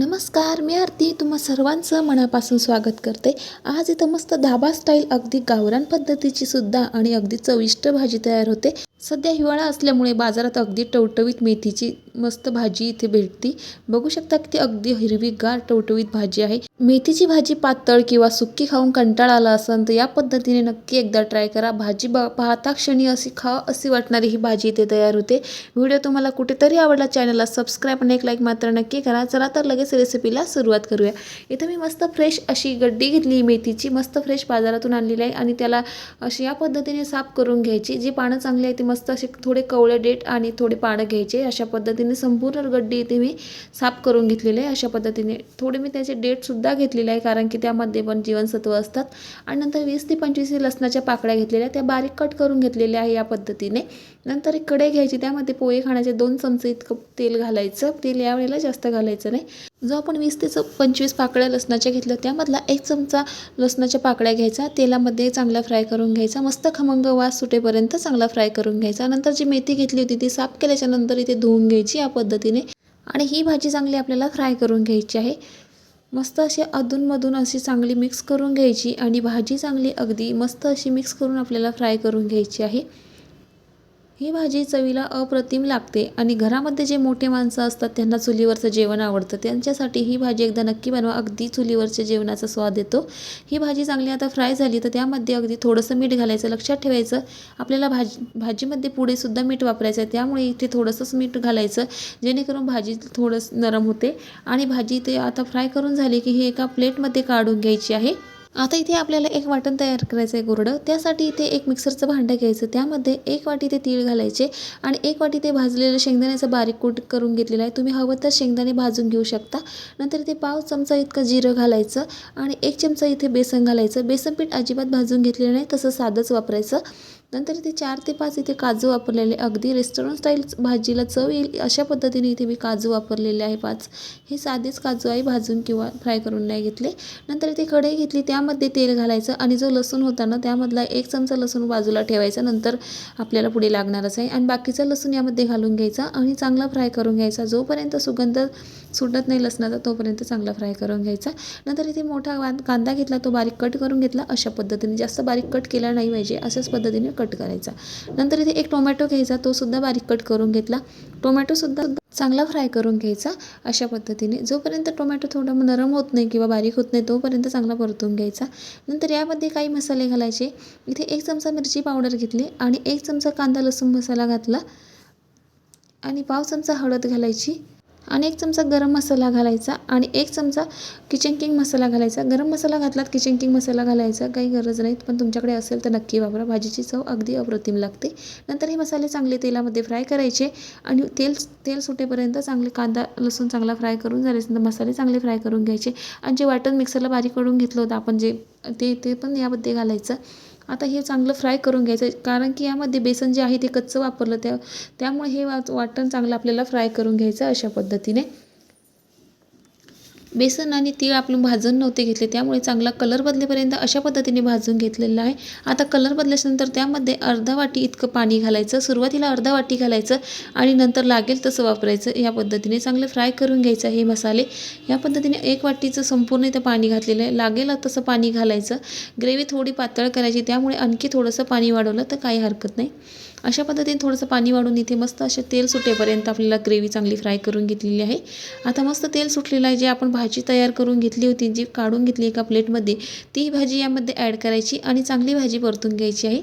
नमस्कार मी आरती. तुम्हा सर्वांचं मनापासून स्वागत करते. आज इथं मस्त धाबा स्टाईल अगदी गावरान पद्धतीची सुद्धा आणि अगदी चविष्ट भाजी तयार होते. सध्या हिवाळा असल्यामुळे बाजारात अगदी टवटवीत मेथीची मस्त भाजी इथे भेटती. बघू शकता की ती अगदी हिरवीगार टवटवीत भाजी आहे. मेथीची भाजी पातळ किंवा सुक्की खाऊन कंटाळा आला असेल तर या पद्धतीने नक्की एकदा ट्राय करा. भाजी ब पाहता क्षणी अशी खा अशी वाटणारी ही भाजी इथे तयार होते. व्हिडिओ तुम्हाला कुठेतरी आवडला चॅनलला सबस्क्राईब आणि एक लाईक मात्र नक्की करा. चला तर लगेच रेसिपीला सुरुवात करूया. इथं मी मस्त फ्रेश अशी गड्डी घेतली मेथीची. मस्त फ्रेश बाजारातून आणलेली आहे आणि त्याला अशी या पद्धतीने साफ करून घ्यायची. जी पानं चांगली आहे ती मस्त असे थोडे कवळे डेट आणि थोडे पानं घ्यायचे. अशा पद्धतीने संपूर्ण गड्डी इथे मी साफ करून घेतलेले आहे. अशा पद्धतीने थोडे मी त्याचे डेटसुद्धा घेतलेले आहे कारण की त्यामध्ये पण जीवनसत्व असतात. आणि नंतर वीस ते पंचवीस लसणाच्या पाकळ्या घेतलेल्या त्या बारीक कट करून घेतलेल्या आहे या पद्धतीने. नंतर एक कढई घ्यायची. त्यामध्ये पोहे खाण्याचे दोन चमचे इतकं तेल घालायचं. तेल यावेळेला जास्त घालायचं नाही. जो आपण वीस ते च पंचवीस पाकळ्या लसणाच्या घेतल्या त्यामधला एक चमचा लसणाच्या पाकळ्या घ्यायचा तेलामध्ये चांगला फ्राय करून घ्यायचा मस्त खमंग वास सुटेपर्यंत चांगला फ्राय करून घ्यायचा. नंतर जी मेथी घेतली होती ती साफ केल्याच्यानंतर इथे धुवून घ्यायची या पद्धतीने आणि ही भाजी चांगली आपल्याला फ्राय करून घ्यायची आहे. मस्त अशी अधूनमधून अशी चांगली मिक्स करून घ्यायची आणि भाजी चांगली अगदी मस्त अशी मिक्स करून आपल्याला फ्राय करून घ्यायची आहे. ही भाजी चवीला अप्रतिम लागते आणि घरामध्ये जे मोठे माणसं असतात त्यांना चुलीवरचं जेवण आवडतं. त्यांच्यासाठी ही भाजी एकदा नक्की बनवा. अगदी चुलीवरच्या जेवणाचा स्वाद येतो. ही भाजी चांगली आता फ्राय झाली तर त्यामध्ये अगदी थोडंसं मीठ घालायचं लक्षात ठेवायचं. आपल्याला भाजी भाजीमध्ये पुढेसुद्धा मीठ वापरायचं आहे. त्यामुळे इथे थोडंसंच मीठ घालायचं जेणेकरून भाजी थोडंसं नरम होते. आणि भाजी ते आता फ्राय करून झाली की ही एका प्लेटमध्ये काढून घ्यायची आहे. आता इथे आपल्याला एक वाटण तयार करायचं आहे गोरडं त्यासाठी इथे एक मिक्सरचं भांडं घ्यायचं. त्यामध्ये एक वाटी ते तीळ घालायचे आणि एक वाटी ते भाजलेलं शेंगदाण्याचं बारीक कूट करून घेतलेलं आहे. तुम्ही हवं तर शेंगदाणे भाजून घेऊ शकता. नंतर इथे पाव चमचा इतकं जिरं घालायचं आणि एक चमचा इथे बेसन घालायचं. बेसन पीठ अजिबात भाजून घेतलेलं नाही. तसं साधंच वापरायचं. नंतर इथे चार ते पाच इथे काजू वापरलेले. अगदी रेस्टॉरंट स्टाईल भाजीला चव येईल अशा पद्धतीने इथे मी काजू वापरलेले आहे. पाच. हे साधेच काजू आहे भाजून किंवा फ्राय करून नाही घेतले. नंतर इथे कढई घेतली. त्यामध्ये तेल घालायचं आणि जो लसूण होता ना त्यामधला एक चमचा लसूण बाजूला ठेवायचा. नंतर आपल्याला पुढे लागणारच आहे. आणि बाकीचा लसूण यामध्ये घालून घ्यायचा आणि चांगला फ्राय करून घ्यायचा. जोपर्यंत सुगंध सुटत नाही लसणाचा तोपर्यंत चांगला फ्राय करून घ्यायचा. नंतर इथे मोठा कांदा घेतला. तो बारीक कट करून घेतला. अशा पद्धतीने. जास्त बारीक कट केला नाही पाहिजे. अशाच पद्धतीने कट करायचा. नंतर इथे एक टोमॅटो घ्यायचा तो सुद्धा बारीक कट करून घेतला. टोमॅटोसुद्धा चांगला फ्राय करून घ्यायचा अशा पद्धतीने. जोपर्यंत टोमॅटो थोडं नरम होत नाही किंवा बारीक होत नाही तोपर्यंत चांगला परतून घ्यायचा. नंतर यामध्ये काही मसाले घालायचे. इथे एक चमचा मिरची पावडर घेतली आणि एक चमचा कांदा लसूण मसाला घातला. आणि पाव चमचा हळद घालायची. आणि एक चमचा गरम मसाला घालायचा आणि एक चमचा किचन किंग मसाला घालायचा. गरम मसाला घातलात किचन किंग मसाला घालायचा काही गरज नाही. पण तुमच्याकडे असेल तर नक्की वापरा. भाजीची चव अगदी अप्रतिम लागते. नंतर हे मसाले चांगले तेलामध्ये फ्राय करायचे आणि तेल तेल सुटेपर्यंत चांगले कांदा लसूण चांगला फ्राय करून झाल्यानंतर मसाले चांगले फ्राय करून घ्यायचे. आणि जे वाटण मिक्सरला बारीक करून घेतलं होतं आपण जे ते ते पण यामध्ये घालायचं. आता हे चांगलं फ्राय करून घ्यायचं कारण की यामध्ये बेसन जे आहे ते कच्चं वापरलं त्या त्यामुळे हे वाच वाटण चांगलं आपल्याला फ्राय करून घ्यायचं अशा पद्धतीने. बेसन आणि तीळ आपण भाजून नव्हते घेतले त्यामुळे चांगला कलर बदलेपर्यंत अशा पद्धतीने भाजून घेतलेला आहे. आता कलर बदल्यानंतर त्यामध्ये अर्धा वाटी इतकं पाणी घालायचं सुरुवातीला अर्धा वाटी घालायचं आणि नंतर लागेल तसं वापरायचं. या पद्धतीने चांगले फ्राय करून घ्यायचं हे मसाले. या पद्धतीने एक वाटीचं संपूर्ण इथं पाणी घातलेलं आहे. लागेल तसं पाणी घालायचं. ग्रेव्ही थोडी पातळ करायची त्यामुळे आणखी थोडंसं पाणी वाढवलं तर काही हरकत नाही. अशा पद्धतीने थोडंसं पाणी वाढून इथे मस्त असे तेल सुटेपर्यंत आपल्याला ग्रेव्ही चांगली फ्राय करून घेतलेली आहे. आता मस्त तेल सुटलेलं आहे जे आपण भाजी तयार करून घेतली होती जी काढून घेतली एका प्लेटमध्ये ती भाजी यामध्ये ॲड करायची आणि चांगली भाजी परतून घ्यायची आहे.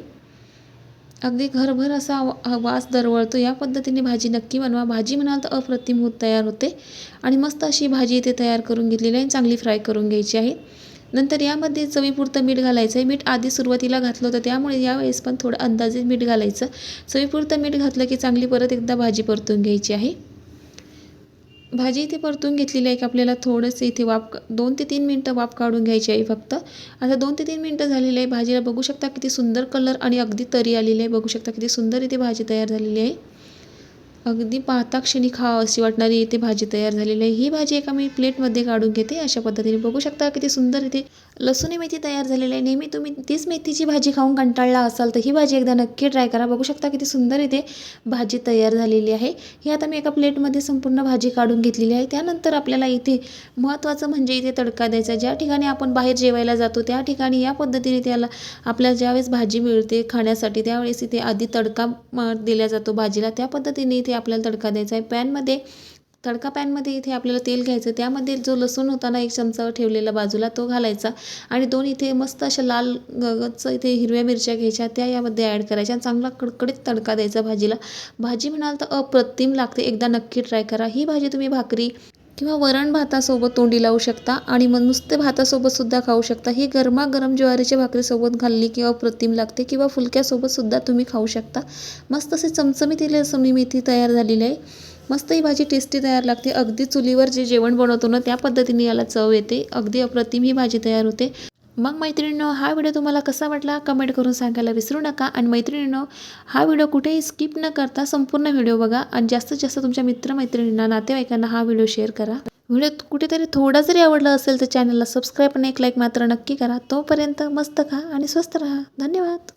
अगदी घरभर असा वा- वास दरवळतो. या पद्धतीने भाजी नक्की बनवा. भाजी म्हणाल तर अप्रतिम होत तयार होते. आणि मस्त अशी भाजी इथे तयार करून घेतलेली आहे आणि चांगली फ्राय करून घ्यायची आहे. नंतर यामध्ये चवीपुरतं मीठ घालायचं आहे मीठ आधी सुरुवातीला घातलं होतं त्यामुळे यावेळेस पण थोडं अंदाजे मीठ घालायचं. चवीपुरतं मीठ घातलं की चांगली परत एकदा भाजी परतून घ्यायची आहे. भाजी इथे परतून घेतलेली आहे की आपल्याला थोडंसं इथे वाफ दोन ते तीन मिनटं वाफ काढून घ्यायची आहे फक्त. आता दोन ते तीन मिनटं झालेली आहे. भाजीला बघू शकता किती सुंदर कलर आणि अगदी तरी आलेली आहे. बघू शकता किती सुंदर इथे भाजी तयार झालेली आहे. अगदी पाहता क्षणी खा अशी वाटणारी इथे भाजी तयार झालेली आहे. ही भाजी एका मी प्लेटमध्ये काढून घेते. अशा पद्धतीने बघू शकता किती सुंदर इथे लसूणी मेथी तयार झालेली आहे. नेहमी तुम्ही तीच मेथीची भाजी खाऊन कंटाळला असाल तर ही भाजी एकदा नक्की ट्राय करा. बघू शकता किती सुंदर इथे भाजी तयार झालेली आहे. ही आता मी एका प्लेटमध्ये संपूर्ण भाजी काढून घेतलेली आहे. त्यानंतर आपल्याला इथे महत्त्वाचं म्हणजे इथे तडका द्यायचा ज्या ठिकाणी आपण बाहेर जेवायला जातो त्या ठिकाणी या पद्धतीने त्याला आपल्याला ज्यावेळेस भाजी मिळते खाण्यासाठी त्यावेळेस इथे आधी तडका दिला जातो भाजीला. त्या पद्धतीने इथे आपल्याला तडका द्यायचा आहे. पॅनमध्ये तडका पॅनमध्ये इथे आपल्याला तेल घ्यायचं त्यामध्ये जो लसूण होता ना एक चमचा ठेवलेला बाजूला तो घालायचा. आणि दोन इथे मस्त अशा लाल गगच इथे हिरव्या मिरच्या घ्यायच्या. त्या यामध्ये ॲड करायच्या आणि चांगला कडकडीत तडका द्यायचा भाजीला. भाजी म्हणाल तर अप्रतिम लागते. एकदा नक्की ट्राय करा. ही भाजी तुम्ही भाकरी किंवा वरण भातासोबत तोंडी लावू शकता आणि मग नुसते भातासोबतसुद्धा खाऊ शकता. ही गरमागरम ज्वारीच्या भाकरीसोबत घालली किंवा अप्रतिम लागते किंवा फुलक्यासोबतसुद्धा तुम्ही खाऊ शकता. मस्त असे चमचमीत इले लसणी मेथी तयार झालेली आहे. मस्त ही भाजी टेस्टी तयार लागते. अगदी चुलीवर जे जेवण बनवतो ना त्या पद्धतीने याला चव येते. अगदी अप्रतिम ही भाजी तयार होते. मग मैत्रिणींनो हा व्हिडिओ तुम्हाला कसा वाटला? कमेंट करून सांगायला विसरू नका. आणि मैत्रिणींनो हा व्हिडिओ कुठेही स्किप न करता संपूर्ण व्हिडिओ बघा. आणि जास्तीत जास्त तुमच्या मित्रमैत्रिणींना नातेवाईकांना हा व्हिडिओ शेअर करा. व्हिडिओ कुठेतरी थोडा जरी आवडला असेल तर चॅनलला सबस्क्राईब आणि एक लाईक मात्र नक्की करा. तोपर्यंत मस्त खा आणि स्वस्त राहा. धन्यवाद.